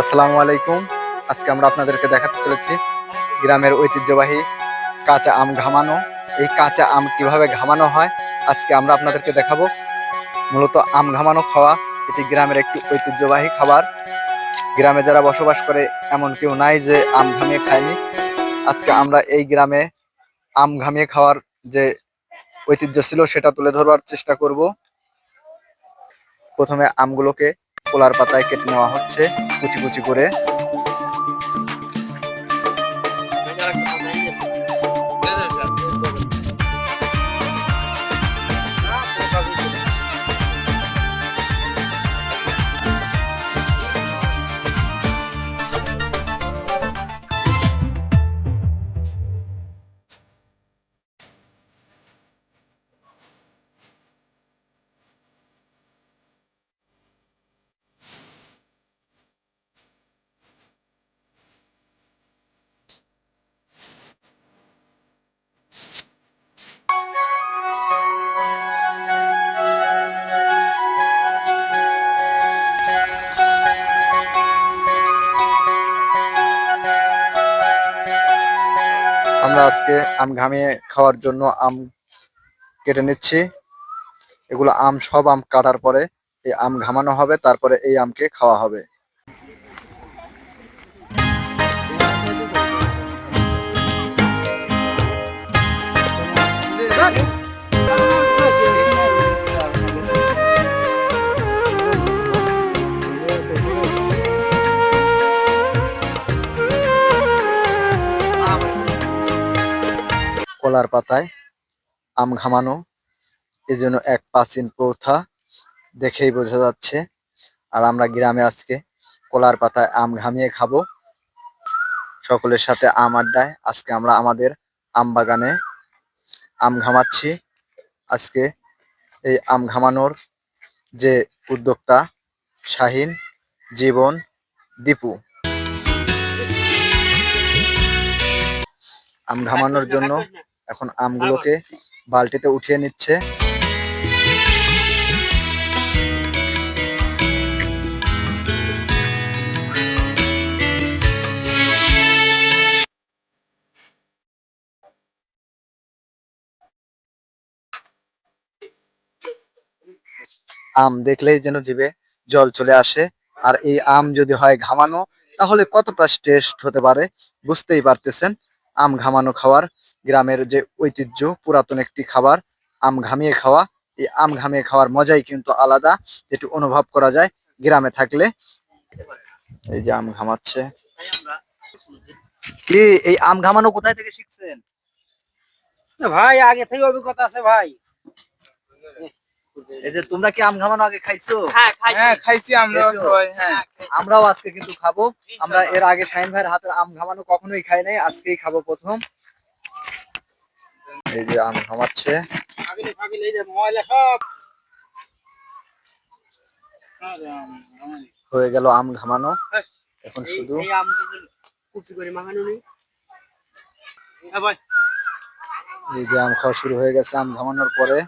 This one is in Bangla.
আসসালামু আলাইকুম আজকে আমরা আপনাদেরকে দেখাতে চলেছি গ্রামের ঐতিহ্যবাহী কাঁচা আম ঘামানো। এই কাঁচা আম কীভাবে ঘামানো হয়, আজকে আমরা আপনাদেরকে দেখাবো। মূলত আম ঘামানো খাওয়া এটি গ্রামের একটি ঐতিহ্যবাহী খাবার। গ্রামে যারা বসবাস করে, এমন কেউ নাই যে আম ঘামিয়ে খায়নি। আজকে আমরা এই গ্রামে আম ঘামিয়ে খাওয়ার যে ঐতিহ্য ছিল, সেটা তুলে ধরবার চেষ্টা করব। প্রথমে আমগুলোকে কোলার পাতায় কেটে নেওয়া হচ্ছে কুচি কুচি করে। আমরা আজকে আম ঘামিয়ে খাওয়ার জন্য আম কেটে নিচ্ছি। এগুলো আম সব আম কাটার পরে এই আম ঘামানো হবে, তারপরে এই আমকে খাওয়া হবে। কলার পাতায় আম ঘামানো, এ যেন এক প্রাচীন প্রথা দেখেই বোঝা যাচ্ছে। আর আমরা গ্রামে আজকে কলার পাতায় আম ঘামিয়ে খাব। সকলের সাথে আম আড্ডায় আজকে আমরা আমাদের আম বাগানে আম ঘামাচ্ছি। আজকে এই আম ঘামানোর যে উদ্যোক্তা শাহিন, জীবন, দীপু। আম ঘামানোর জন্য এখন আমগুলোকে বালতিতে উঠিয়ে নিচ্ছে। আম দেখলেই যেন জিভে জল চলে আসে। আর এই আম যদি হয় ঘামানো তাহলে কতটা টেস্ট হতে পারে বুঝতেই পারতেছেন। আম ঘামানো খাওয়ার, গ্রামের যে ঐতিহ্য, পুরাতন একটি খাবার, আম ঘামিয়ে খাওয়া, এই আম ঘামিয়ে খাওয়ার মজাই কিন্তু আলাদা, যেটি অনুভব করা যায় গ্রামে থাকলে। এই যে আম ঘামাচ্ছে। কি, এই আম ঘামানো কোথায় থেকে শিখছেন? ভাই, আগে থেকে অভিজ্ঞতা আছে ভাই। এই যে তোমরা কি আম ঘামানো আগে খাইছো? হ্যাঁ হ্যাঁ খাইছি আমরা সবাই হ্যাঁ। আমরাও আজকে কিন্তু খাব। আমরা এর আগে শাহিন ভাইয়ের হাতের আম ঘামানো কখনোই খাই নাই আজকেই খাব প্রথম। এই যে আম ঘামাচ্ছে। ফাগলি ফাগলি এই যে ময়লা সব। হয়ে গেল আম ঘামানো। এখন শুধু হ্যাঁ এই যে আম খাওয়া শুরু হয়ে গেছে আম ঘামানোর পরে।